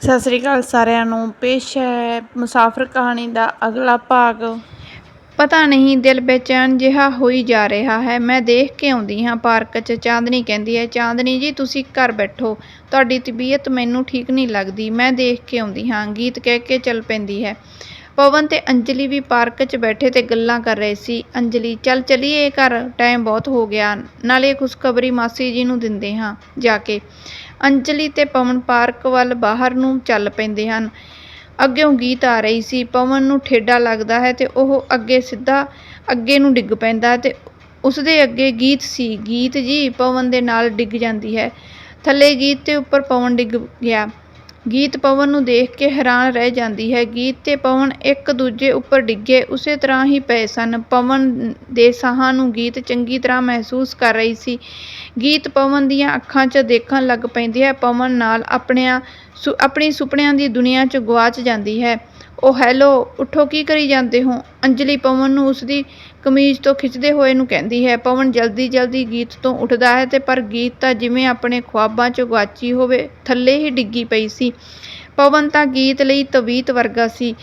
ਸਤਿ ਸ੍ਰੀ ਅਕਾਲ ਸਾਰਿਆਂ ਨੂੰ। ਪੇਸ਼ ਹੈ ਮੁਸਾਫਰ ਕਹਾਣੀ ਦਾ ਅਗਲਾ ਭਾਗ। ਪਤਾ ਨਹੀਂ ਦਿਲ ਬੇਚੈਨ ਜਿਹਾ ਹੋਈ ਜਾ ਰਿਹਾ ਹੈ। ਮੈਂ ਦੇਖ ਕੇ ਆਉਂਦੀ ਹਾਂ ਪਾਰਕ 'ਚ, ਚਾਂਦਨੀ ਕਹਿੰਦੀ ਹੈ, ਚਾਂਦਨੀ ਜੀ, ਤੁਸੀਂ ਘਰ ਬੈਠੋ। ਤੁਹਾਡੀ ਤਬੀਅਤ ਮੈਨੂੰ ਠੀਕ ਨਹੀਂ ਲੱਗਦੀ। ਮੈਂ ਦੇਖ ਕੇ ਆਉਂਦੀ ਹਾਂ। ਗੀਤ ਕਹਿ ਕੇ ਚੱਲ ਪੈਂਦੀ ਹੈ। ਪਵਨ ਤੇ ਅੰਜਲੀ ਵੀ ਪਾਰਕ 'ਚ ਬੈਠੇ ਤੇ ਗੱਲਾਂ ਕਰ ਰਹੇ ਸੀ। ਅੰਜਲੀ, ਚੱਲ ਚਲੀਏ ਘਰ ਟਾਈਮ ਬਹੁਤ ਹੋ ਗਿਆ। ਨਾਲੇ ਖੁਸ਼ਖਬਰੀ ਮਾਸੀ ਜੀ ਨੂੰ ਦਿੰਦੇ ਹਾਂ। ਜਾ ਕੇ ਅੰਜਲੀ ਤੇ ਪਵਨ ਪਾਰਕ ਵੱਲ ਬਾਹਰ ਨੂੰ ਚੱਲ ਪੈਂਦੇ ਹਨ। ਅੱਗਿਓਂ ਗੀਤ ਆ ਰਹੀ ਸੀ। ਪਵਨ ਨੂੰ ਠੇਡਾ ਲੱਗਦਾ ਹੈ ਤੇ ਉਹ ਅੱਗੇ ਸਿੱਧਾ ਅੱਗੇ ਨੂੰ ਡਿੱਗ ਪੈਂਦਾ ਤੇ ਉਸਦੇ ਅੱਗੇ ਗੀਤ ਸੀ। ਗੀਤ ਜੀ, ਪਵਨ ਦੇ ਨਾਲ ਡਿੱਗ ਜਾਂਦੀ ਹੈ। ਥੱਲੇ ਗੀਤ ਤੇ ਉੱਪਰ ਪਵਨ ਡਿੱਗ ਗਿਆ। ਗੀਤ ਪਵਨ ਨੂੰ ਦੇਖ ਕੇ ਹੈਰਾਨ ਰਹਿ ਜਾਂਦੀ ਹੈ। ਗੀਤ ਤੇ ਪਵਨ ਇੱਕ ਦੂਜੇ ਉੱਪਰ ਡਿੱਗੇ, ਉਸੇ ਤਰ੍ਹਾਂ ਹੀ ਪਏ ਸਨ। ਪਵਨ ਦੇ ਸਾਹਾਂ ਨੂੰ ਗੀਤ ਚੰਗੀ ਤਰ੍ਹਾਂ ਮਹਿਸੂਸ ਕਰ ਰਹੀ ਸੀ। ਗੀਤ ਪਵਨ ਦੀਆਂ ਅੱਖਾਂ 'ਚ ਦੇਖਣ ਲੱਗ ਪੈਂਦੀ ਹੈ ਪਵਨ ਨਾਲ ਆਪਣਿਆਂ ਸੁ, ਆਪਣੀ ਸੁਪਨਿਆਂ ਦੀ ਦੁਨੀਆ 'ਚ ਗੁਆਚ ਜਾਂਦੀ ਹੈ। ਉਹ, ਹੈਲੋ, ਉੱਠੋ, ਕੀ ਕਰੀ ਜਾਂਦੇ ਹੋ? ਅੰਜਲੀ ਪਵਨ ਨੂੰ ਉਸਦੀ ਕਮੀਜ਼ ਤੋਂ ਖਿੱਚਦੇ ਹੋਏ ਨੂੰ ਕਹਿੰਦੀ ਹੈ, ਪਵਨ ਜਲਦੀ ਜਲਦੀ ਗੀਤ ਤੋਂ ਉੱਠਦਾ ਹੈ ਤੇ ਪਰ ਗੀਤ ਤਾਂ ਜਿਵੇਂ ਆਪਣੇ ਖੁਆਬਾਂ 'ਚ ਗੁਆਚੀ ਹੋਵੇ, ਥੱਲੇ ਹੀ ਡਿੱਗੀ ਪਈ ਸੀ। ਪਵਨ ਤਾਂ ਗੀਤ ਲਈ ਤਵੀਤ ਵਰਗਾ ਸੀ।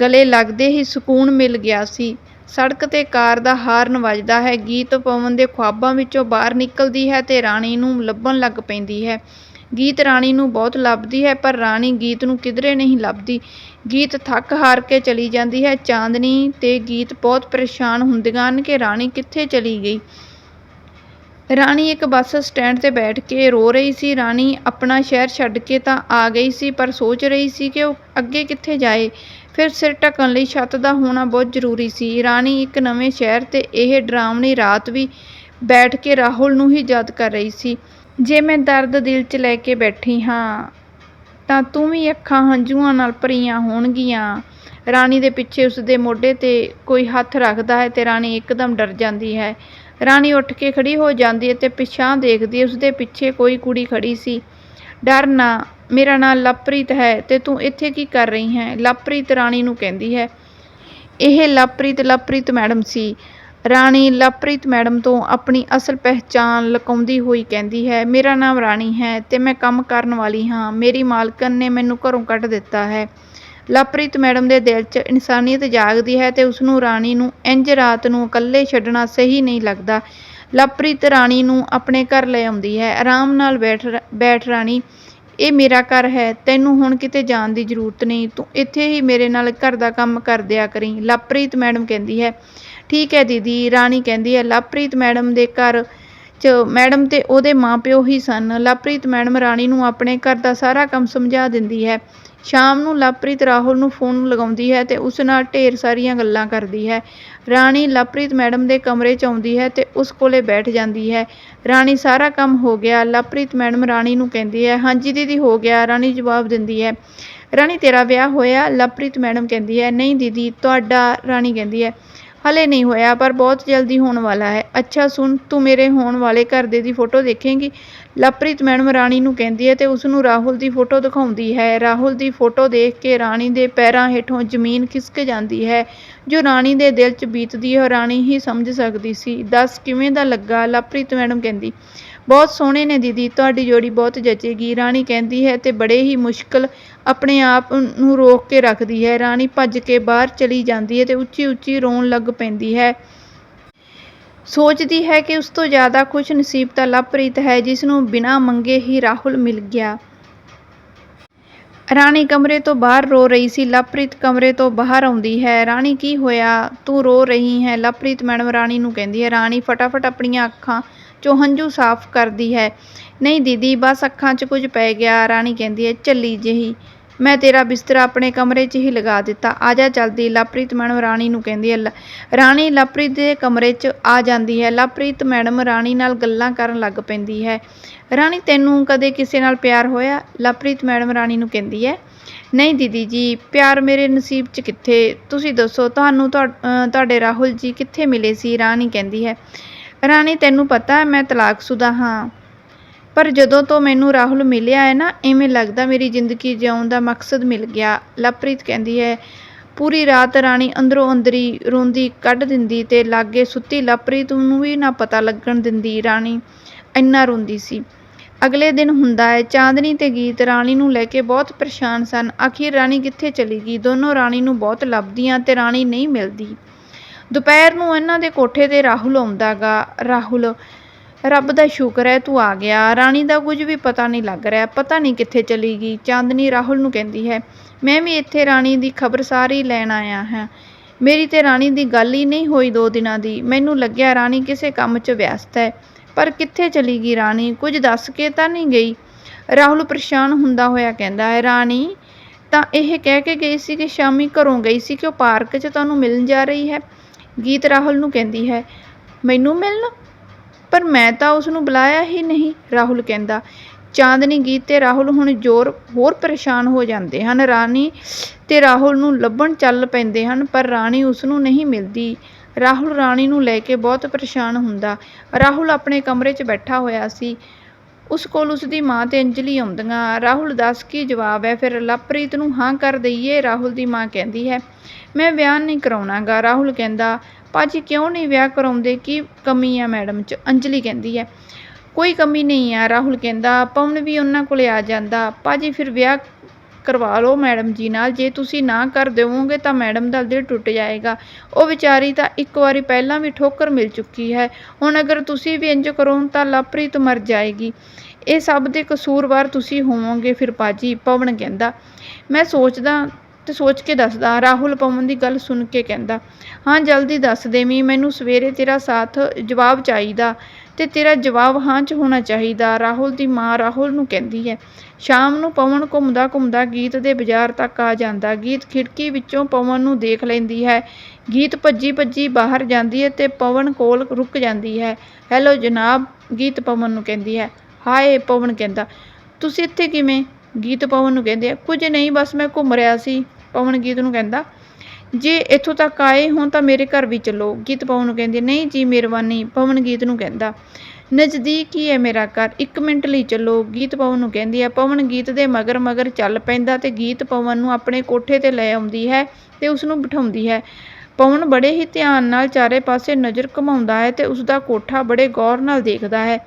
ਗਲੇ ਲੱਗਦੇ ਹੀ ਸਕੂਨ ਮਿਲ ਗਿਆ ਸੀ। ਸੜਕ ਤੇ ਕਾਰ ਦਾ ਹਾਰਨ ਵੱਜਦਾ ਹੈ। ਗੀਤ ਪਵਨ ਦੇ ਖੁਆਬਾਂ ਵਿੱਚੋਂ ਬਾਹਰ ਨਿਕਲਦੀ ਹੈ ਤੇ ਰਾਣੀ ਨੂੰ ਲੱਭਣ ਲੱਗ ਪੈਂਦੀ ਹੈ। ਗੀਤ ਰਾਣੀ ਨੂੰ ਬਹੁਤ ਲੱਭਦੀ ਹੈ, ਪਰ ਰਾਣੀ ਗੀਤ ਨੂੰ ਕਿਧਰੇ ਨਹੀਂ ਲੱਭਦੀ। ਗੀਤ ਥੱਕ ਹਾਰ ਕੇ ਚਲੀ ਜਾਂਦੀ ਹੈ। ਚਾਂਦਨੀ ਤੇ ਗੀਤ ਬਹੁਤ ਪਰੇਸ਼ਾਨ ਹੁੰਦੀਆਂ ਹਨ ਕਿ ਰਾਣੀ ਕਿੱਥੇ ਚਲੀ ਗਈ। ਰਾਣੀ ਇੱਕ ਬੱਸ ਸਟੈਂਡ ਤੇ ਬੈਠ ਕੇ ਰੋ ਰਹੀ ਸੀ। ਰਾਣੀ ਆਪਣਾ ਸ਼ਹਿਰ ਛੱਡ ਕੇ ਤਾਂ ਆ ਗਈ ਸੀ, ਪਰ ਸੋਚ ਰਹੀ ਸੀ ਕਿ ਉਹ ਅੱਗੇ ਕਿੱਥੇ ਜਾਏ। ਫਿਰ ਸਿਰ ਢੱਕਣ ਲਈ ਛੱਤ ਦਾ ਹੋਣਾ ਬਹੁਤ ਜ਼ਰੂਰੀ ਸੀ। ਰਾਣੀ ਇੱਕ ਨਵੇਂ ਸ਼ਹਿਰ ਤੇ ਇਹ ਡਰਾਵਣੀ ਰਾਤ ਵੀ ਬੈਠ ਕੇ ਰਾਹੁਲ ਨੂੰ ਹੀ ਯਾਦ ਕਰ ਰਹੀ ਸੀ। ਜੇ ਮੈਂ ਦਰਦ ਦਿਲ 'ਚ ਲੈ ਕੇ ਬੈਠੀ ਹਾਂ, ਤਾਂ ਤੂੰ ਵੀ ਅੱਖਾਂ ਹੰਝੂਆਂ ਨਾਲ ਭਰੀਆਂ ਹੋਣਗੀਆਂ। ਰਾਣੀ ਦੇ ਪਿੱਛੇ ਉਸਦੇ ਮੋਢੇ ਤੇ ਕੋਈ ਹੱਥ ਰੱਖਦਾ ਹੈ ਤੇ ਰਾਣੀ ਇੱਕਦਮ ਡਰ ਜਾਂਦੀ ਹੈ। ਰਾਣੀ ਉੱਠ ਕੇ ਖੜ੍ਹੀ ਹੋ ਜਾਂਦੀ ਹੈ ਤੇ ਪਿਛਾਂ ਦੇਖਦੀ ਹੈ ਉਸਦੇ ਪਿੱਛੇ ਕੋਈ ਕੁੜੀ ਖੜ੍ਹੀ ਸੀ। ਡਰ ਨਾ, ਮੇਰਾ ਨਾਂ ਲਵਪ੍ਰੀਤ ਹੈ ਤੇ ਤੂੰ ਇੱਥੇ ਕੀ ਕਰ ਰਹੀ ਹੈ? ਲਵਪ੍ਰੀਤ ਰਾਣੀ ਨੂੰ ਕਹਿੰਦੀ ਹੈ। ਇਹ ਲਵਪ੍ਰੀਤ ਲਵਪ੍ਰੀਤ ਮੈਡਮ ਸੀ। ਰਾਣੀ ਲਵਪ੍ਰੀਤ ਮੈਡਮ ਤੋਂ ਆਪਣੀ ਅਸਲ ਪਹਿਚਾਣ ਲੁਕਾਉਂਦੀ ਹੋਈ ਕਹਿੰਦੀ ਹੈ, ਮੇਰਾ ਨਾਮ ਰਾਣੀ ਹੈ ਤੇ ਮੈਂ ਕੰਮ ਕਰਨ ਵਾਲੀ ਹਾਂ। ਮੇਰੀ ਮਾਲਕਣ ਨੇ ਮੈਨੂੰ ਘਰੋਂ ਕੱਢ ਦਿੱਤਾ ਹੈ ਲਵਪ੍ਰੀਤ ਮੈਡਮ ਦੇ ਦਿਲ 'ਚ ਇਨਸਾਨੀਅਤ ਜਾਗਦੀ ਹੈ ਤੇ ਉਸਨੂੰ ਰਾਣੀ ਨੂੰ ਇੰਜ ਰਾਤ ਨੂੰ ਇਕੱਲੇ ਛੱਡਣਾ ਸਹੀ ਨਹੀਂ ਲੱਗਦਾ। ਲਵਪ੍ਰੀਤ ਰਾਣੀ ਨੂੰ ਆਪਣੇ ਘਰ ਲੈ ਆਉਂਦੀ ਹੈ। ਆਰਾਮ ਨਾਲ ਬੈਠ ਬੈਠ ਰਾਣੀ। ਇਹ ਮੇਰਾ ਘਰ ਹੈ। ਤੈਨੂੰ ਹੁਣ ਕਿਤੇ ਜਾਣ ਦੀ ਜ਼ਰੂਰਤ ਨਹੀਂ। ਤੂੰ ਇੱਥੇ ਹੀ ਮੇਰੇ ਨਾਲ ਘਰ ਦਾ ਕੰਮ ਕਰ ਦਿਆ ਕਰੀਂ ਲਵਪ੍ਰੀਤ ਮੈਡਮ ਕਹਿੰਦੀ ਹੈ ਠੀਕ ਹੈ ਦੀਦੀ, ਰਾਣੀ ਕਹਿੰਦੀ ਹੈ, ਲਵਪ੍ਰੀਤ ਮੈਡਮ ਦੇ ਘਰ 'ਚ ਮੈਡਮ ਤੇ ਉਹਦੇ ਮਾਪਿਓ ਹੀ ਸਨ। ਲਵਪ੍ਰੀਤ ਮੈਡਮ ਰਾਣੀ ਨੂੰ ਆਪਣੇ ਘਰ ਦਾ ਸਾਰਾ ਕੰਮ ਸਮਝਾ ਦਿੰਦੀ ਹੈ। ਸ਼ਾਮ ਨੂੰ ਲਵਪ੍ਰੀਤ ਰਾਹੁਲ ਨੂੰ ਫੋਨ ਲਗਾਉਂਦੀ ਹੈ ਤੇ ਉਸ ਨਾਲ ਢੇਰ ਸਾਰੀਆਂ ਗੱਲਾਂ ਕਰਦੀ ਹੈ। ਰਾਣੀ ਲਵਪ੍ਰੀਤ ਮੈਡਮ ਦੇ ਕਮਰੇ 'ਚ ਆਉਂਦੀ ਹੈ ਤੇ ਉਸ ਕੋਲੇ ਬੈਠ ਜਾਂਦੀ ਹੈ। ਰਾਣੀ, ਸਾਰਾ ਕੰਮ ਹੋ ਗਿਆ। ਲਵਪ੍ਰੀਤ ਮੈਡਮ ਰਾਣੀ ਨੂੰ ਕਹਿੰਦੀ ਹੈ, ਹਾਂਜੀ ਦੀਦੀ, ਹੋ ਗਿਆ। ਰਾਣੀ ਜਵਾਬ ਦਿੰਦੀ ਹੈ, ਰਾਣੀ ਤੇਰਾ ਵਿਆਹ ਹੋਇਆ? ਲਵਪ੍ਰੀਤ ਮੈਡਮ ਕਹਿੰਦੀ ਹੈ, ਨਹੀਂ ਦੀਦੀ, ਤੁਹਾਡਾ, ਰਾਣੀ ਕਹਿੰਦੀ ਹੈ ਹਲੇ ਨਹੀਂ ਹੋਇਆ, ਪਰ ਬਹੁਤ ਜਲਦੀ ਹੋਣ ਵਾਲਾ ਹੈ। ਅੱਛਾ ਸੁਣ, ਤੂੰ ਮੇਰੇ ਹੋਣ ਵਾਲੇ ਘਰ ਦੇ ਦੀ ਫੋਟੋ ਦੇਖੇਂਗੀ? ਲਵਪ੍ਰੀਤ ਮੈਡਮ ਰਾਣੀ ਨੂੰ ਕਹਿੰਦੀ ਹੈ ਤੇ ਉਸ ਨੂੰ ਰਾਹੁਲ ਦੀ ਫੋਟੋ ਦਿਖਾਉਂਦੀ ਹੈ। ਰਾਹੁਲ ਦੀ ਫੋਟੋ ਦੇਖ ਕੇ ਰਾਣੀ ਦੇ ਪੈਰਾਂ ਹੇਠੋਂ ਜ਼ਮੀਨ ਖਿਸਕ ਜਾਂਦੀ ਹੈ, ਜੋ ਰਾਣੀ ਦੇ ਦਿਲ 'ਚ ਬੀਤਦੀ ਹੈ ਉਹ ਰਾਣੀ ਹੀ ਸਮਝ ਸਕਦੀ ਸੀ। ਦੱਸ ਕਿਵੇਂ ਦਾ ਲੱਗਾ? ਲਵਪ੍ਰੀਤ ਮੈਡਮ ਕਹਿੰਦੀ, ਬਹੁਤ ਸੋਹਣੇ ਨੇ ਦੀਦੀ, ਤੁਹਾਡੀ ਜੋੜੀ ਬਹੁਤ ਜਚੇਗੀ। ਰਾਣੀ ਕਹਿੰਦੀ ਹੈ, ਤੇ ਬੜੇ ਹੀ ਮੁਸ਼ਕਲ ਆਪਣੇ ਆਪ ਨੂੰ ਰੋਕ ਕੇ ਰੱਖਦੀ ਹੈ। ਰਾਣੀ ਭੱਜ ਕੇ ਬਾਹਰ ਚਲੀ ਜਾਂਦੀ ਹੈ ਤੇ ਉੱਚੀ ਉੱਚੀ ਰੋਣ ਲੱਗ ਪੈਂਦੀ ਹੈ। ਸੋਚਦੀ ਹੈ ਕਿ ਉਸ ਤੋਂ ਜ਼ਿਆਦਾ ਖੁਸ਼ ਨਸੀਬ ਤਾਂ ਲਵਪ੍ਰੀਤ ਹੈ, ਜਿਸ ਨੂੰ ਬਿਨਾਂ ਮੰਗੇ ਹੀ ਰਾਹੁਲ ਮਿਲ ਗਿਆ। ਰਾਣੀ ਕਮਰੇ ਤੋਂ ਬਾਹਰ ਰੋ ਰਹੀ ਸੀ। ਲਵਪ੍ਰੀਤ ਕਮਰੇ ਤੋਂ ਬਾਹਰ ਆਉਂਦੀ ਹੈ। ਰਾਣੀ, ਕੀ ਹੋਇਆ? ਤੂੰ ਰੋ ਰਹੀ ਹੈ? ਲਵਪ੍ਰੀਤ ਮੈਡਮ ਰਾਣੀ ਨੂੰ ਕਹਿੰਦੀ ਹੈ, ਰਾਣੀ, ਫਟਾਫਟ ਆਪਣੀਆਂ ਅੱਖਾਂ ਚੋਂ ਹੰਝੂ ਸਾਫ਼ ਕਰਦੀ ਹੈ। ਨਹੀਂ ਦੀਦੀ, ਬਸ ਅੱਖਾਂ 'ਚ ਕੁਝ ਪੈ ਗਿਆ। ਰਾਣੀ ਕਹਿੰਦੀ ਹੈ, ਝੱਲੀ ਜਿਹੀ। ਮੈਂ ਤੇਰਾ ਬਿਸਤਰਾ ਆਪਣੇ ਕਮਰੇ 'ਚ ਹੀ ਲਗਾ ਦਿੱਤਾ। ਆ ਜਾ ਜਲਦੀ ਲਵਪ੍ਰੀਤ ਮੈਡਮ ਰਾਣੀ ਨੂੰ ਕਹਿੰਦੀ ਹੈ, ਲ- ਰਾਣੀ ਲਵਪ੍ਰੀਤ ਦੇ ਕਮਰੇ 'ਚ ਆ ਜਾਂਦੀ ਹੈ। ਲਵਪ੍ਰੀਤ ਮੈਡਮ ਰਾਣੀ ਨਾਲ ਗੱਲਾਂ ਕਰਨ ਲੱਗ ਪੈਂਦੀ ਹੈ। ਰਾਣੀ, ਤੈਨੂੰ ਕਦੇ ਕਿਸੇ ਨਾਲ ਪਿਆਰ ਹੋਇਆ? ਲਵਪ੍ਰੀਤ ਮੈਡਮ ਰਾਣੀ ਨੂੰ ਕਹਿੰਦੀ ਹੈ, ਨਹੀਂ ਦੀਦੀ ਜੀ, ਪਿਆਰ ਮੇਰੇ ਨਸੀਬ 'ਚ ਕਿੱਥੇ? ਤੁਸੀਂ ਦੱਸੋ, ਤੁਹਾਨੂੰ ਤੁਹਾਡੇ ਰਾਹੁਲ ਜੀ ਕਿੱਥੇ ਮਿਲੇ ਸੀ? ਰਾਣੀ ਕਹਿੰਦੀ ਹੈ ਰਾਣੀ, ਤੈਨੂੰ ਪਤਾ ਹੈ, ਮੈਂ ਤਲਾਕਸ਼ੁਦਾ ਹਾਂ। ਪਰ ਜਦੋਂ ਤੋਂ ਮੈਨੂੰ ਰਾਹੁਲ ਮਿਲਿਆ ਹੈ ਨਾ ਐਵੇਂ ਲੱਗਦਾ ਮੇਰੀ ਜ਼ਿੰਦਗੀ ਜਿਉਣ ਦਾ ਮਕਸਦ ਮਿਲ ਗਿਆ। ਲਵਪ੍ਰੀਤ ਕਹਿੰਦੀ ਹੈ, ਪੂਰੀ ਰਾਤ ਰਾਣੀ ਅੰਦਰੋਂ ਅੰਦਰੀ ਰੋਂਦੀ ਕੱਢ ਦਿੰਦੀ ਤੇ ਲਾਗੇ ਸੁੱਤੀ ਲਵਪ੍ਰੀਤ ਨੂੰ ਵੀ ਨਾ ਪਤਾ ਲੱਗਣ ਦਿੰਦੀ ਰਾਣੀ। ਇੰਨਾ ਰੋਂਦੀ ਸੀ। ਅਗਲੇ ਦਿਨ ਹੁੰਦਾ ਹੈ, ਚਾਂਦਨੀ ਤੇ ਗੀਤ ਰਾਣੀ ਨੂੰ ਲੈ ਕੇ ਬਹੁਤ ਪਰੇਸ਼ਾਨ ਸਨ। ਆਖਿਰ ਰਾਣੀ ਕਿੱਥੇ ਚਲੀ ਗਈ? ਦੋਨੋਂ ਰਾਣੀ ਨੂੰ ਬਹੁਤ ਲੱਭਦੀਆਂ ਤੇ ਰਾਣੀ ਨਹੀਂ ਮਿਲਦੀ। ਦੁਪਹਿਰ ਨੂੰ ਇਹਨਾਂ ਦੇ ਕੋਠੇ ਤੇ ਰਾਹੁਲ ਆਉਂਦਾ ਗਾ ਰਾਹੁਲ, ਰੱਬ ਦਾ ਸ਼ੁਕਰ ਹੈ ਤੂੰ ਆ ਗਿਆ। ਰਾਣੀ ਦਾ ਕੁਝ ਵੀ ਪਤਾ ਨਹੀਂ ਲੱਗ ਰਿਹਾ, ਪਤਾ ਨਹੀਂ ਕਿੱਥੇ ਚਲੀ ਗਈ। ਚਾਂਦਨੀ ਰਾਹੁਲ ਨੂੰ ਕਹਿੰਦੀ ਹੈ, ਮੈਂ ਵੀ ਇੱਥੇ ਰਾਣੀ ਦੀ ਖਬਰ ਸਾਰੀ ਲੈਣ ਆਇਆ ਹਾਂ। ਮੇਰੀ ਤੇ ਰਾਣੀ ਦੀ ਗੱਲ ਹੀ ਨਹੀਂ ਹੋਈ ਦੋ ਦਿਨਾਂ ਦੀ। ਮੈਨੂੰ ਲੱਗਿਆ ਰਾਣੀ ਕਿਸੇ ਕੰਮ 'ਚ ਵਿਅਸਤ ਹੈ। ਪਰ ਕਿੱਥੇ ਚਲੀ ਗਈ ਰਾਣੀ? ਕੁਝ ਦੱਸ ਕੇ ਤਾਂ ਨਹੀਂ ਗਈ? ਰਾਹੁਲ ਪਰੇਸ਼ਾਨ ਹੁੰਦਾ ਹੋਇਆ ਕਹਿੰਦਾ ਹੈ, ਰਾਣੀ, ਤਾਂ ਇਹ ਕਹਿ ਕੇ ਗਈ ਸੀ ਕਿ ਸ਼ਾਮੀ ਘਰੋਂ ਗਈ ਸੀ ਕਿ ਉਹ ਪਾਰਕ 'ਚ ਤੁਹਾਨੂੰ ਮਿਲਣ ਜਾ ਰਹੀ ਹੈ। ਗੀਤ ਰਾਹੁਲ ਨੂੰ ਕਹਿੰਦੀ ਹੈ, ਮੈਨੂੰ ਮਿਲਣ? ਪਰ ਮੈਂ ਤਾਂ ਉਸ ਨੂੰ ਬੁਲਾਇਆ ਹੀ ਨਹੀਂ, ਰਾਹੁਲ ਕਹਿੰਦਾ। ਚਾਂਦਨੀ ਗੀਤ ਤੇ ਰਾਹੁਲ ਹੁਣ ਜ਼ੋਰ ਹੋਰ ਪਰੇਸ਼ਾਨ ਹੋ ਜਾਂਦੇ ਹਨ। ਰਾਣੀ ਤੇ ਰਾਹੁਲ ਨੂੰ ਲੱਭਣ ਚੱਲ ਪੈਂਦੇ ਹਨ, ਪਰ ਰਾਣੀ ਉਸ ਨੂੰ ਨਹੀਂ ਮਿਲਦੀ। ਰਾਹੁਲ ਰਾਣੀ ਨੂੰ ਲੈ ਕੇ ਬਹੁਤ ਪਰੇਸ਼ਾਨ ਹੁੰਦਾ। ਰਾਹੁਲ ਆਪਣੇ ਕਮਰੇ 'ਚ ਬੈਠਾ ਹੋਇਆ ਸੀ। ਉਸ ਕੋਲ ਉਸ ਦੀ ਮਾਂ ਤੇ ਅੰਜਲੀ ਆਉਂਦੀਆਂ। ਰਾਹੁਲ ਦੱਸ ਕੀ ਜਵਾਬ ਹੈ? ਫਿਰ ਲਵਪ੍ਰੀਤ ਨੂੰ ਹਾਂ ਕਰ ਦਈਏ, ਰਾਹੁਲ ਦੀ ਮਾਂ ਕਹਿੰਦੀ ਹੈ। ਮੈਂ ਵਿਆਹ ਨਹੀਂ ਕਰਾਉਣਾਗਾ, ਰਾਹੁਲ ਕਹਿੰਦਾ। ਭਾਜੀ ਕਿਉਂ ਨਹੀਂ ਵਿਆਹ ਕਰਾਉਂਦੇ? ਕੀ ਕਮੀ ਆ ਮੈਡਮ 'ਚ? ਅੰਜਲੀ ਕਹਿੰਦੀ ਹੈ। ਕੋਈ ਕਮੀ ਨਹੀਂ ਆ, ਰਾਹੁਲ ਕਹਿੰਦਾ। ਪਵਨ ਵੀ ਉਹਨਾਂ ਕੋਲੇ ਆ ਜਾਂਦਾ। ਭਾਜੀ ਫਿਰ ਵਿਆਹ ਕਰਵਾ ਲਓ ਮੈਡਮ ਜੀ ਨਾਲ। ਜੇ ਤੁਸੀਂ ਨਾ ਕਰ ਦੇਵੋਗੇ ਤਾਂ ਮੈਡਮ ਦਾ ਦਿਲ ਟੁੱਟ ਜਾਏਗਾ। ਉਹ ਵਿਚਾਰੀ ਤਾਂ ਇੱਕ ਵਾਰੀ ਪਹਿਲਾਂ ਵੀ ਠੋਕਰ ਮਿਲ ਚੁੱਕੀ ਹੈ। ਹੁਣ ਅਗਰ ਤੁਸੀਂ ਵੀ ਇੰਜ ਕਰੋ ਤਾਂ ਲਵਪ੍ਰੀਤ ਮਰ ਜਾਏਗੀ। ਇਹ ਸਭ ਦੇ ਕਸੂਰਵਾਰ ਤੁਸੀਂ ਹੋਵੋਗੇ ਫਿਰ ਪਾਜੀ ਪਵਨ ਕਹਿੰਦਾ। ਮੈਂ ਸੋਚਦਾ ਤੇ ਸੋਚ ਕੇ ਦੱਸਦਾ, ਰਾਹੁਲ ਪਵਨ ਦੀ ਗੱਲ ਸੁਣ ਕੇ ਕਹਿੰਦਾ, ਹਾਂ, ਜਲਦੀ ਦੱਸ ਦੇਵੀਂ ਮੈਨੂੰ ਸਵੇਰੇ ਤੇਰਾ ਸਾਥ ਜਵਾਬ ਚਾਹੀਦਾ ਤੇ ਤੇਰਾ ਜਵਾਬ ਹਾਂ 'ਚ ਹੋਣਾ ਚਾਹੀਦਾ। ਰਾਹੁਲ ਦੀ ਮਾਂ ਰਾਹੁਲ ਨੂੰ ਕਹਿੰਦੀ ਹੈ। ਸ਼ਾਮ ਨੂੰ ਪਵਨ ਘੁੰਮਦਾ ਘੁੰਮਦਾ ਗੀਤ ਦੇ ਬਾਜ਼ਾਰ ਤੱਕ ਆ ਜਾਂਦਾ। ਗੀਤ ਖਿੜਕੀ ਵਿੱਚੋਂ ਪਵਨ ਨੂੰ ਦੇਖ ਲੈਂਦੀ ਹੈ। ਗੀਤ ਭੱਜੀ ਭੱਜੀ ਬਾਹਰ ਜਾਂਦੀ ਹੈ ਤੇ ਪਵਨ ਕੋਲ ਰੁਕ ਜਾਂਦੀ ਹੈ। ਹੈਲੋ ਜਨਾਬ, ਗੀਤ ਪਵਨ ਨੂੰ ਕਹਿੰਦੀ ਹੈ। ਹਾਏ, ਪਵਨ ਕਹਿੰਦਾ, ਤੁਸੀਂ ਇੱਥੇ ਕਿਵੇਂ? ਗੀਤ ਪਵਨ ਨੂੰ ਕਹਿੰਦੇ ਆ, ਕੁਝ ਨਹੀਂ, ਬਸ ਮੈਂ ਘੁੰਮ ਰਿਹਾ ਸੀ। ਪਵਨ ਗੀਤ ਨੂੰ ਕਹਿੰਦਾ, ਜੇ ਇੱਥੋਂ ਤੱਕ ਆਏ ਹੋ ਤਾਂ ਮੇਰੇ ਘਰ ਵੀ ਚੱਲੋ। ਗੀਤ ਪਵਨ ਨੂੰ ਕਹਿੰਦੀ, ਨਹੀਂ ਜੀ, ਮਿਹਰਬਾਨੀ, ਪਵਨ ਗੀਤ ਨੂੰ ਕਹਿੰਦਾ ਨਜ਼ਦੀਕ ਹੀ ਹੈ ਮੇਰਾ ਘਰ। ਇੱਕ ਮਿੰਟ ਲਈ ਚੱਲੋ। ਗੀਤ ਪਵਨ ਨੂੰ ਕਹਿੰਦੀ ਹੈ ਪਵਨ, ਗੀਤ ਦੇ ਮਗਰ ਮਗਰ ਚੱਲ ਪੈਂਦਾ ਤੇ ਗੀਤ ਪਵਨ ਨੂੰ ਆਪਣੇ ਕੋਠੇ ਤੇ ਲੈ ਆਉਂਦੀ ਹੈ ਤੇ ਉਸ ਨੂੰ ਬਿਠਾਉਂਦੀ ਹੈ। ਪਵਨ ਬੜੇ ਹੀ ਧਿਆਨ ਨਾਲ ਚਾਰੇ ਪਾਸੇ ਨਜ਼ਰ ਘੁਮਾਉਂਦਾ ਹੈ ਤੇ ਉਸ ਦਾ ਕੋਠਾ ਬੜੇ ਗੌਰ ਨਾਲ ਦੇਖਦਾ ਹੈ।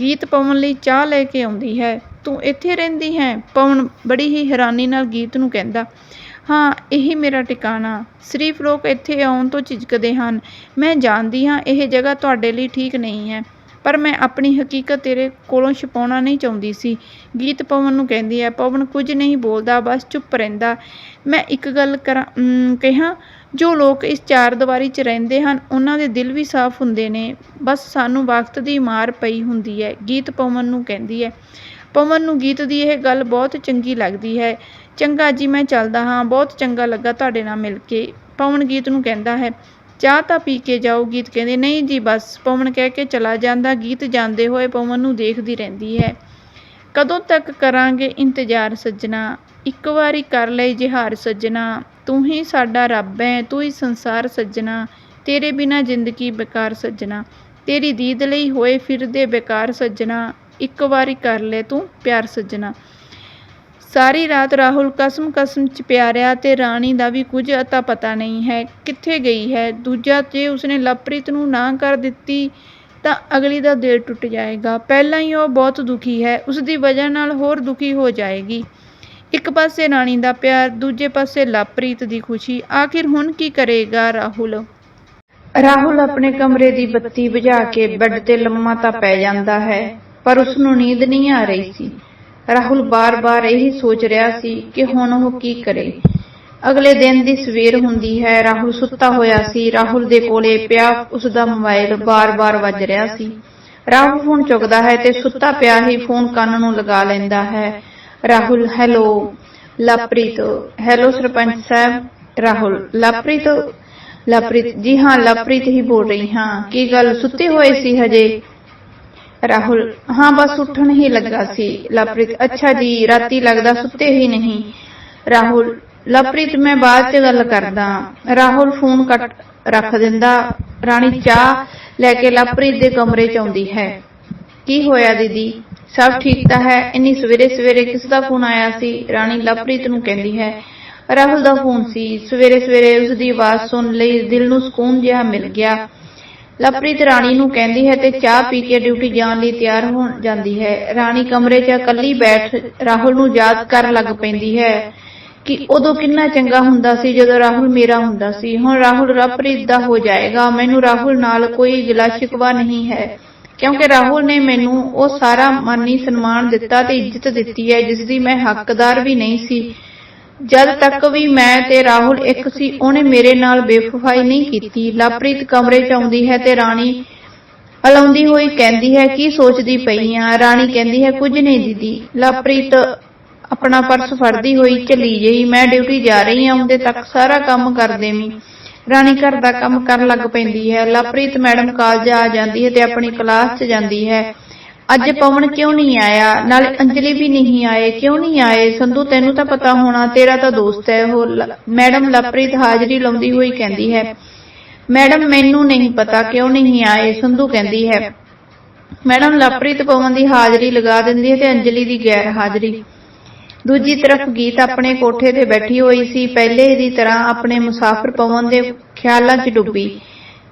ਗੀਤ ਪਵਨ ਲਈ ਚਾਹ ਲੈ ਕੇ ਆਉਂਦੀ ਹੈ। ਤੂੰ ਇੱਥੇ ਰਹਿੰਦੀ ਹੈ? ਪਵਨ ਬੜੀ ਹੀ ਹੈਰਾਨੀ ਨਾਲ ਗੀਤ ਨੂੰ ਕਹਿੰਦਾ। ਹਾਂ, ਇਹੀ ਮੇਰਾ ਟਿਕਾਣਾ। ਸਿਰਫ ਲੋਕ ਇੱਥੇ ਆਉਣ ਤੋਂ ਝਿਜਕਦੇ ਹਨ। ਮੈਂ ਜਾਣਦੀ ਹਾਂ ਇਹ ਜਗ੍ਹਾ ਤੁਹਾਡੇ ਲਈ ਠੀਕ ਨਹੀਂ ਹੈ। ਪਰ ਮੈਂ ਆਪਣੀ ਹਕੀਕਤ ਤੇਰੇ ਕੋਲੋਂ ਛੁਪਾਉਣਾ ਨਹੀਂ ਚਾਹੁੰਦੀ ਸੀ। ਗੀਤ ਪਵਨ ਨੂੰ ਕਹਿੰਦੀ ਹੈ, ਪਵਨ, ਕੁਝ ਨਹੀਂ ਬੋਲਦਾ, ਬਸ ਚੁੱਪ ਰਹਿੰਦਾ। ਮੈਂ ਇੱਕ ਗੱਲ ਕਰਾਂ ਕਿਹਾ, ਜੋ ਲੋਕ ਇਸ ਚਾਰ ਦੀਵਾਰੀ 'ਚ ਰਹਿੰਦੇ ਹਨ, ਉਹਨਾਂ ਦੇ ਦਿਲ ਵੀ ਸਾਫ਼ ਹੁੰਦੇ ਨੇ। ਬਸ ਸਾਨੂੰ ਵਕਤ ਦੀ ਮਾਰ ਪਈ ਹੁੰਦੀ ਹੈ। ਗੀਤ ਪਵਨ ਨੂੰ ਕਹਿੰਦੀ ਹੈ। ਪਵਨ ਨੂੰ ਗੀਤ ਦੀ ਇਹ ਗੱਲ ਬਹੁਤ ਚੰਗੀ ਲੱਗਦੀ ਹੈ। ਚੰਗਾ ਜੀ, ਮੈਂ ਚੱਲਦਾ ਹਾਂ। ਬਹੁਤ ਚੰਗਾ ਲੱਗਾ ਤੁਹਾਡੇ ਨਾਲ ਮਿਲ ਕੇ। ਪਵਨ ਗੀਤ ਨੂੰ ਕਹਿੰਦਾ ਹੈ। ਚਾਹ ਤਾਂ ਪੀ ਕੇ ਜਾਓ, ਗੀਤ ਕਹਿੰਦੇ, ਨਹੀਂ ਜੀ, ਬਸ। ਪਵਨ ਕਹਿ ਕੇ ਚਲਾ ਜਾਂਦਾ, ਗੀਤ ਜਾਂਦੇ ਹੋਏ ਪਵਨ ਨੂੰ ਦੇਖਦੀ ਰਹਿੰਦੀ ਹੈ। ਕਦੋਂ ਤੱਕ ਕਰਾਂਗੇ ਇੰਤਜ਼ਾਰ ਸੱਜਣਾ? ਇੱਕ ਵਾਰੀ ਕਰ ਲੈ ਜਿਹਾਰ ਸੱਜਣਾ। ਤੂੰ ਹੀ ਸਾਡਾ ਰੱਬ ਹੈ ਤੂੰ ਹੀ ਸੰਸਾਰ ਸੱਜਣਾ। ਤੇਰੇ ਬਿਨਾ ਜ਼ਿੰਦਗੀ ਬੇਕਾਰ ਸੱਜਣਾ। ਤੇਰੀ ਦੀਦ ਲਈ ਹੋਏ ਫਿਰਦੇ ਬੇਕਾਰ ਸੱਜਣਾ। ਇੱਕ ਵਾਰੀ ਕਰ ਲੈ ਤੂੰ, ਪਿਆਰ ਸੱਜਣਾ। ਸਾਰੀ ਰਾਤ ਰਾਹੁਲ ਕਸਮ ਕਸਮ ਚ ਪਿਆਰਿਆ ਤੇ ਰਾਣੀ ਦਾ ਵੀ ਕੁਝ ਅਤਾ ਪਤਾ ਨਹੀਂ ਹੈ, ਕਿੱਥੇ ਗਈ ਹੈ? ਦੂਜਾ ਜੇ ਉਸਨੇ ਲਵਪ੍ਰੀਤ ਨੂੰ ਨਾ ਕਰ ਦਿੱਤੀ ਤਾਂ ਅਗਲੀ ਦਾ ਦਿਲ ਟੁੱਟ ਜਾਏਗਾ। ਪਹਿਲਾਂ ਹੀ ਉਹ ਬਹੁਤ ਦੁਖੀ ਹੈ ਉਸ ਵਜ੍ਹਾ ਨਾਲ ਹੋਰ ਦੁਖੀ ਹੋ ਜਾਏਗੀ। ਇੱਕ ਪਾਸੇ ਰਾਣੀ ਦਾ ਪਿਆਰ, ਦੂਜੇ ਪਾਸੇ ਲਵਪ੍ਰੀਤ ਦੀ ਖੁਸ਼ੀ। ਆਖਿਰ ਹੁਣ ਕੀ ਕਰੇਗਾ ਰਾਹੁਲ? ਰਾਹੁਲ ਆਪਣੇ ਕਮਰੇ ਦੀ ਬੱਤੀ ਬੁਝਾ ਕੇ ਬੈੱਡ ਤੇ ਲੰਮਾ ਤਾਂ ਪੈ ਜਾਂਦਾ ਹੈ, ਪਰ ਉਸਨੂੰ ਨੀਂਦ ਨਹੀਂ ਆ ਰਹੀ ਸੀ। ਰਾਹੁਲ ਬਾਰ-ਬਾਰ ਇਹੀ ਸੋਚ ਰਿਹਾ ਸੀ ਕਿ ਹੁਣ ਉਹ ਕੀ ਕਰੇ। ਅਗਲੇ ਦਿਨ ਦੀ ਸਵੇਰ ਹੁੰਦੀ ਹੈ, ਰਾਹੁਲ ਸੁੱਤਾ ਹੋਇਆ ਸੀ। ਰਾਹੁਲ ਦੇ ਕੋਲੇ ਪਿਆ ਉਸ ਦਾ ਮੋਬਾਈਲ ਬਾਰ-ਬਾਰ ਵੱਜ ਰਿਹਾ ਸੀ। ਰਾਹੁਲ ਫੋਨ ਚੁੱਕਦਾ ਹੈ ਤੇ ਸੁੱਤਾ ਪਿਆ ਹੀ ਫੋਨ ਕੰਨ ਨੂੰ ਲਗਾ ਲੈਂਦਾ ਹੈ। ਰਾਹੁਲ, ਹੈਲੋ, ਲਪ੍ਰੀਤ। ਹੈਲੋ, ਸਰਪੰਚ ਸਾਹਿਬ। ਰਾਹੁਲ ਲਵਪ੍ਰੀਤ ਲਵਪ੍ਰੀਤ ਜੀ ਹਾਂ ਲਵਪ੍ਰੀਤ ਹੀ ਬੋਲ ਰਹੀ ਹਾਂ। ਕੀ ਗੱਲ, ਸੁੱਤੇ ਹੋਏ ਸੀ ਹਜੇ? ਰਾਹੁਲ, ਹਾਂ, ਬਸ ਉੱਠਣ ਹੀ ਲੱਗਾ ਸੀ। ਲਵਪ੍ਰੀਤ, ਅੱਛਾ ਜੀ, ਰਾਤੀ ਲੱਗਦਾ ਸੁੱਤੇ ਹੀ ਨਹੀਂ। ਰਾਹੁਲ, ਲਵਪ੍ਰੀਤ, ਮੈਂ ਬਾਅਦ ਚ ਗੱਲ ਕਰਦਾ। ਰਾਹੁਲ ਫੋਨ ਕੱਟ ਰੱਖ ਦਿੰਦਾ। ਰਾਣੀ ਚਾਹ ਲੈ ਕੇ ਲਵਪ੍ਰੀਤ ਦੇ ਕਮਰੇ ਚ ਆਉਂਦੀ ਹੈ। ਕੀ ਹੋਇਆ, ਦੀਦੀ? ਸਭ ਠੀਕ ਤਾਂ ਹੈ? ਇੰਨੀ ਸਵੇਰੇ ਸਵੇਰੇ ਕਿਸ ਦਾ ਫੋਨ ਆਇਆ ਸੀ? ਰਾਣੀ ਲਵਪ੍ਰੀਤ ਨੂੰ ਕਹਿੰਦੀ ਹੈ, ਰਾਹੁਲ ਦਾ ਫੋਨ ਸੀ। ਸਵੇਰੇ ਸਵੇਰੇ ਉਸ ਦੀ ਆਵਾਜ਼ ਸੁਣ ਲਈ ਦਿਲ ਨੂੰ ਸਕੂਨ ਜਿਹਾ ਮਿਲ ਗਿਆ। ਲਵਪ੍ਰੀਤ ਰਾਣੀ ਨੂੰ ਕਹਿੰਦੀ ਹੈ ਤੇ ਚਾਹ ਪੀ ਕੇ ਡਿਊਟੀ ਜਾਣ ਲਈ ਤਿਆਰ ਹੋ ਜਾਂਦੀ ਹੈ। ਰਾਣੀ ਕਮਰੇ 'ਚ ਇਕੱਲੀ ਬੈਠ ਰਾਹੁਲ ਨੂੰ ਯਾਦ ਕਰਨ ਲੱਗ ਪੈਂਦੀ ਹੈ ਕਿ ਉਦੋਂ ਕਿੰਨਾ ਚੰਗਾ ਹੁੰਦਾ ਸੀ ਜਦੋਂ ਰਾਹੁਲ ਮੇਰਾ ਹੁੰਦਾ ਸੀ। ਹੁਣ ਰਾਹੁਲ ਲਵਪ੍ਰੀਤ ਦਾ ਹੋ ਜਾਏਗਾ। ਮੈਨੂੰ ਰਾਹੁਲ ਨਾਲ ਕੋਈ ਗਿਲਾ ਸ਼ਿਕਵਾ ਨਹੀਂ ਹੈ। ਕਿਉਂਕਿ ਰਾਹੁਲ ਨੇ ਮੈਨੂੰ ਉਹ ਸਾਰਾ ਮਾਨੀ ਸਨਮਾਨ ਦਿੱਤਾ ਤੇ ਇੱਜ਼ਤ ਦਿੱਤੀ ਹੈ ਜਿਸ ਦੀ ਮੈਂ ਹੱਕਦਾਰ ਵੀ ਨਹੀਂ ਸੀ। ਜਦ ਤੱਕ ਵੀ ਮੈਂ ਤੇ ਰਾਹੁਲ ਇੱਕ ਸੀ, ਉਹਨੇ ਮੇਰੇ ਨਾਲ ਬੇਵਫਾਈ ਨਹੀਂ ਕੀਤੀ। ਲਵਪ੍ਰੀਤ ਕਮਰੇ 'ਚ ਆਉਂਦੀ ਹੈ ਤੇ ਰਾਣੀ ਅਲਾਉਂਦੀ ਹੋਈ ਕਹਿੰਦੀ ਹੈ, ਕੀ ਸੋਚਦੀ ਪਈ ਆ? ਰਾਣੀ ਕਹਿੰਦੀ ਹੈ, ਕੁਝ ਨਹੀਂ ਦੀਦੀ। ਲਵਪ੍ਰੀਤ ਆਪਣਾ ਪਰਸ ਫੜਦੀ ਹੋਈ ਚਲੀ ਗਈ ਮੈਂ ਡਿਊਟੀ ਜਾ ਰਹੀ ਹਾਂ ਉਹਦੇ ਤੱਕ ਸਾਰਾ ਕੰਮ ਕਰ ਦੇਵੀਂ। ਰਾਣੀ ਘਰ ਦਾ ਕੰਮ ਕਰਨ ਲੱਗ ਪੈਂਦੀ ਹੈ। ਲਵਪ੍ਰੀਤ ਮੈਡਮ ਕਾਲਜ ਆ ਜਾਂਦੀ ਹੈ ਤੇ ਆਪਣੀ ਕਲਾਸ 'ਚ ਜਾਂਦੀ ਹੈ। ਅੱਜ ਪਵਨ ਕਿਉਂ ਨਹੀਂ ਆਇਆ? ਨਾਲੇ ਅੰਜਲੀ ਵੀ ਨਹੀਂ ਆਏ। ਕਿਉਂ ਨਹੀਂ ਆਏ? ਸੰਧੂ ਤੈਨੂੰ ਤਾਂ ਪਤਾ ਹੋਣਾ ਤੇਰਾ ਤਾਂ ਦੋਸਤ ਹੈ। ਉਹ ਮੈਡਮ ਲਵਪ੍ਰੀਤ ਹਾਜ਼ਰੀ ਲਾਉਂਦੀ ਹੋਈ ਕਹਿੰਦੀ ਹੈ। ਮੈਡਮ ਮੈਨੂੰ ਨਹੀਂ ਪਤਾ ਕਿਉਂ ਨਹੀਂ ਆਏ ਸੰਧੂ ਕਹਿੰਦੀ ਹੈ। ਮੈਡਮ ਲਵਪ੍ਰੀਤ ਪਵਨ ਦੀ ਹਾਜ਼ਰੀ ਲਗਾ ਦਿੰਦੀ ਹੈ ਤੇ ਅੰਜਲੀ ਦੀ ਗੈਰ ਹਾਜ਼ਰੀ। ਦੂਜੀ ਤਰਫ ਗੀਤ ਆਪਣੇ ਕੋਠੇ ਤੇ ਬੈਠੀ ਹੋਈ ਸੀ ਪਹਿਲੇ ਦੀ ਤਰ੍ਹਾਂ ਆਪਣੇ ਮੁਸਾਫਰ ਪਵਨ ਦੇ ਖਿਆਲਾਂ 'ਚ ਡੁੱਬੀ।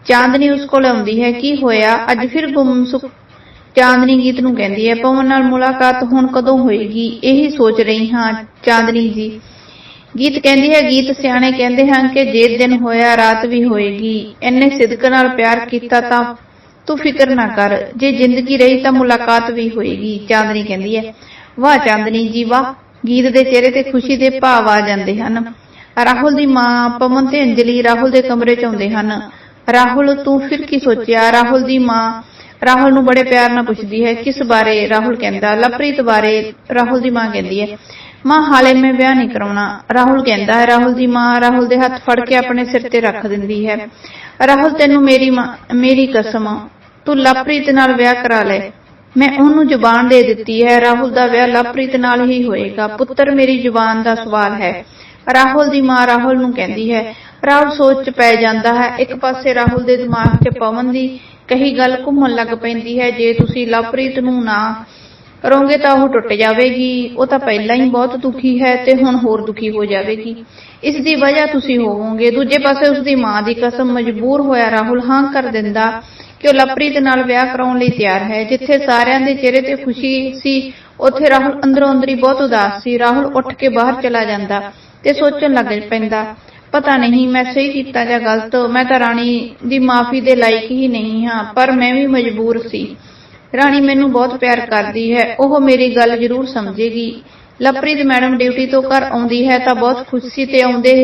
ਚਾਂਦਨੀ ਉਸ ਕੋਲ ਆਉਂਦੀ ਹੈ ਕੀ ਹੋਇਆ ਅੱਜ ਫਿਰ ਗੁੰਮਸੁਕ ਚਾਂਦਨੀ ਗੀਤ ਨੂੰ ਕਹਿੰਦੀ ਹੈ, ਪਵਨ ਨਾਲ ਮੁਲਾਕਾਤ ਹੁਣ ਕਦੋਂ ਹੋਏਗੀ? ਇਹ ਸੋਚ ਰਹੀ ਹਾਂ ਚਾਂਦਨੀ ਜੀ। ਗੀਤ ਕਹਿੰਦੀ ਹੈ, ਗੀਤ ਸਿਆਣੇ ਕਹਿੰਦੇ ਹਨ ਕਿ ਜੇ ਦਿਨ ਹੋਇਆ ਰਾਤ ਵੀ ਹੋਏਗੀ। ਇੰਨੇ ਸਿਦਕ ਨਾਲ ਪਿਆਰ ਕੀਤਾ ਤਾਂ ਤੂੰ ਫਿਕਰ ਨਾ ਕਰ। ਜੇ ਜ਼ਿੰਦਗੀ ਰਹੀ ਤਾਂ ਮੁਲਾਕਾਤ ਵੀ ਹੋਏਗੀ, ਚਾਂਦਨੀ ਕਹਿੰਦੀ ਹੈ। ਵਾਹ ਚਾਂਦਨੀ ਜੀ, ਵਾਹ। ਗੀਤ ਦੇ ਚਿਹਰੇ ਤੇ ਖੁਸ਼ੀ ਦੇ ਭਾਵ ਆ ਜਾਂਦੇ ਹਨ। ਰਾਹੁਲ ਦੀ ਮਾਂ ਪਵਨ ਤੇ ਅੰਜਲੀ ਰਾਹੁਲ ਦੇ ਕਮਰੇ ਚ ਆਉਂਦੇ ਹਨ। ਰਾਹੁਲ, ਤੂੰ ਫਿਰ ਕੀ ਸੋਚਿਆ? ਰਾਹੁਲ ਦੀ ਮਾਂ ਰਾਹੁਲ ਨੂੰ ਬੜੇ ਪਿਆਰ ਨਾਲ ਪੁੱਛਦੀ ਹੈ, ਕਿਸ ਬਾਰੇ? ਰਾਹੁਲ ਕਹਿੰਦਾ, ਲਵਪ੍ਰੀਤ ਬਾਰੇ ਰਾਹੁਲ ਦੀ ਮਾਂ ਕਹਿੰਦੀ ਹੈ, ਮਾਂ, ਹਾਲੇ ਮੈਂ ਵਿਆਹ ਨਹੀਂ ਕਰਾਉਣਾ। ਰਾਹੁਲ ਕਹਿੰਦਾ ਹੈ ਰਾਹੁਲ ਦੀ ਮਾਂ ਰਾਹੁਲ ਦੇ ਹੱਥ ਫੜ ਕੇ ਆਪਣੇ ਸਿਰ ਤੇ ਰੱਖ ਦਿੰਦੀ ਹੈ। ਰਾਹੁਲ, ਤੈਨੂੰ ਮੇਰੀ ਮੇਰੀ ਕਸਮ ਤੂੰ ਲਵਪ੍ਰੀਤ ਨਾਲ ਵਿਆਹ ਕਰਾ ਲੈ। ਮੈਂ ਉਹਨੂੰ ਜ਼ੁਬਾਨ ਦੇ ਦਿੱਤੀ ਹੈ। ਰਾਹੁਲ ਦਾ ਵਿਆਹ ਲਵਪ੍ਰੀਤ ਨਾਲ ਹੀ ਹੋਏਗਾ। ਪੁੱਤਰ ਮੇਰੀ ਜ਼ੁਬਾਨ ਦਾ ਸਵਾਲ ਹੈ। ਰਾਹੁਲ ਦੀ ਮਾਂ ਰਾਹੁਲ ਨੂੰ ਕਹਿੰਦੀ ਹੈ, ਰਾਹੁਲ ਸੋਚ ਚ ਪੈ ਜਾਂਦਾ ਹੈ। ਇੱਕ ਪਾਸੇ ਰਾਹੁਲ ਦੇ ਦਿਮਾਗ 'ਚ ਪਵਨ ਦੀ ਕਹੀ ਗੱਲ ਘੁੰਮਣ ਲੱਗ ਪੈਂਦੀ ਹੈ, ਜੇ ਤੁਸੀਂ ਲਵਪ੍ਰੀਤ ਨੂੰ ਨਾ ਕਰੋਗੇ ਤਾਂ ਉਹ ਟੁੱਟ ਜਾਵੇਗੀ। ਉਹ ਤਾਂ ਪਹਿਲਾਂ ਹੀ ਬਹੁਤ ਦੁਖੀ ਹੈ ਤੇ ਹੁਣ ਹੋਰ ਦੁਖੀ ਹੋ ਜਾਵੇਗੀ। ਇਸ ਦੀ ਵਜ੍ਹਾ ਤੁਸੀਂ ਹੋਵੋਗੇ। ਦੂਜੇ ਪਾਸੇ ਉਸ ਦੀ ਮਾਂ ਦੀ ਕਸਮ ਮਜਬੂਰ ਹੋਇਆ ਰਾਹੁਲ ਹਾਂ ਕਰ ਦਿੰਦਾ ਕਿ ਉਹ ਲਵਪ੍ਰੀਤ ਨਾਲ ਵਿਆਹ ਕਰਾਉਣ ਲਈ ਤਿਆਰ ਹੈ। ਜਿੱਥੇ ਸਾਰਿਆਂ ਦੇ ਚਿਹਰੇ ਤੇ ਖੁਸ਼ੀ ਸੀ, ਉੱਥੇ ਰਾਹੁਲ ਅੰਦਰੋਂ ਅੰਦਰੀ ਬਹੁਤ ਉਦਾਸ ਸੀ। ਰਾਹੁਲ ਉੱਠ ਕੇ ਬਾਹਰ ਚਲਾ ਜਾਂਦਾ ਤੇ ਸੋਚਣ ਲੱਗ ਪੈਂਦਾ ਪਤਾ ਨਹੀਂ ਮੈਂ ਸਹੀ ਕੀਤਾ ਜਾਂ ਗਲਤ, ਮੈਂ ਤਾਂ ਰਾਣੀ ਦੀ ਮਾਫੀ ਦੇ ਲਾਇਕ ਹੀ ਨਹੀਂ ਹਾਂ, ਪਰ ਮੈਂ ਵੀ ਮਜਬੂਰ ਸੀ। ਰਾਣੀ ਮੈਨੂੰ ਬਹੁਤ ਪਿਆਰ ਕਰਦੀ ਹੈ, ਉਹ ਮੇਰੀ ਗੱਲ ਜ਼ਰੂਰ ਸਮਝੇਗੀ। ਲਪ੍ਰੀਤ ਮੈਡਮ ਡਿਊਟੀ ਤੋਂ ਘਰ ਆਉਂਦੀ ਹੈ ਤਾਂ ਬਹੁਤ ਖੁਸ਼ੀ ਤੇ ਆਉਂਦੇ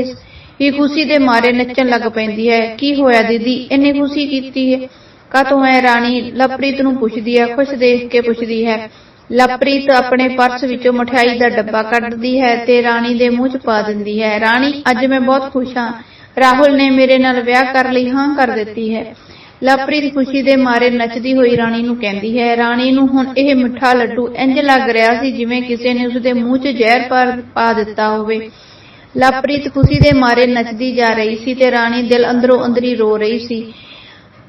ਹੀ ਖੁਸ਼ੀ ਦੇ ਮਾਰੇ ਨੱਚਣ ਲੱਗ ਪੈਂਦੀ ਹੈ। ਕੀ ਹੋਇਆ ਦੀਦੀ, ਇੰਨੀ ਖੁਸ਼ੀ ਕੀਤੀ ਹੈ? ਕਾਤੋਂ ਹੈ ਰਾਣੀ ਲਪ੍ਰੀਤ ਨੂੰ ਪੁੱਛਦੀ ਹੈ, ਖੁਸ਼ ਦੇਖ ਕੇ ਪੁੱਛਦੀ ਹੈ। ਲਵਪ੍ਰੀਤ ਆਪਣੇ ਪਰਸ ਵਿੱਚੋਂ ਮਠਿਆਈ ਦਾ ਡੱਬਾ ਕੱਢਦੀ ਹੈ ਤੇ ਰਾਣੀ ਦੇ ਮੂੰਹ 'ਚ ਪਾ ਦਿੰਦੀ ਹੈ। ਰਾਣੀ, ਅੱਜ ਮੈਂ ਬਹੁਤ ਖੁਸ਼ ਹਾਂ। ਰਾਹੁਲ ਨੇ ਮੇਰੇ ਨਾਲ ਵਿਆਹ ਕਰ ਲਈ, ਹਾਂ ਕਰ ਦਿੱਤੀ ਹੈ। ਲਵਪ੍ਰੀਤ ਖੁਸ਼ੀ ਦੇ ਮਾਰੇ ਨੱਚਦੀ ਹੋਈ ਰਾਣੀ ਨੂੰ ਕਹਿੰਦੀ ਹੈ, ਰਾਣੀ ਨੂੰ ਹੁਣ ਇਹ ਮਿੱਠਾ ਲੱਡੂ ਇੰਜ ਲੱਗ ਰਿਹਾ ਸੀ ਜਿਵੇਂ ਕਿਸੇ ਨੇ ਉਸਦੇ ਮੂੰਹ 'ਚ ਜ਼ਹਿਰ ਪਾ ਦਿੱਤਾ ਹੋਵੇ। ਲਵਪ੍ਰੀਤ ਖੁਸ਼ੀ ਦੇ ਮਾਰੇ ਨੱਚਦੀ ਜਾ ਰਹੀ ਸੀ ਤੇ ਰਾਣੀ ਦਿਲ ਅੰਦਰੋਂ ਅੰਦਰੀ ਰੋ ਰਹੀ ਸੀ।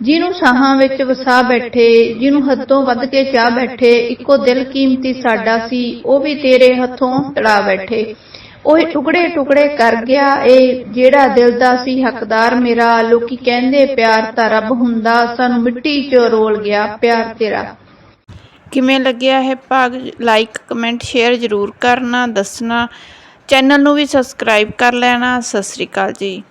ਜਿਹਨੂੰ ਸਾਹਾਂ ਵਿੱਚ ਵਸਾ ਬੈਠੇ, ਜਿਹਨੂੰ ਹੱਦੋਂ ਵੱਧ ਕੇ ਚਾਹ ਬੈਠੇ, ਇੱਕੋ ਦਿਲ ਕੀਮਤੀ ਸਾਡਾ ਸੀ, ਉਹ ਵੀ ਤੇਰੇ ਹੱਥੋਂ ਤੜਾ ਬੈਠੇ। ਉਹ ਟੁਕੜੇ ਟੁਕੜੇ ਕਰ ਗਿਆ ਇਹ ਜਿਹੜਾ ਦਿਲ ਦਾ ਸੀ ਹੱਕਦਾਰ ਮੇਰਾ। ਲੋਕੀ ਕਹਿੰਦੇ, ਪਿਆਰ ਤਾਂ ਰੱਬ ਹੁੰਦਾ, ਸਾਨੂੰ ਮਿੱਟੀ 'ਚ ਰੋਲ ਗਿਆ ਪਿਆਰ ਤੇਰਾ। ਕਿਵੇਂ ਲੱਗਿਆ ਹੈ ਭਾਗ? ਲਾਈਕ ਕਮੈਂਟ ਸ਼ੇਅਰ ਜ਼ਰੂਰ ਕਰਨਾ, ਦੱਸਣਾ। ਚੈਨਲ ਨੂੰ ਵੀ ਸਬਸਕ੍ਰਾਈਬ ਕਰ ਲੈਣਾ। ਸਤਿ ਸ੍ਰੀ ਅਕਾਲ ਜੀ।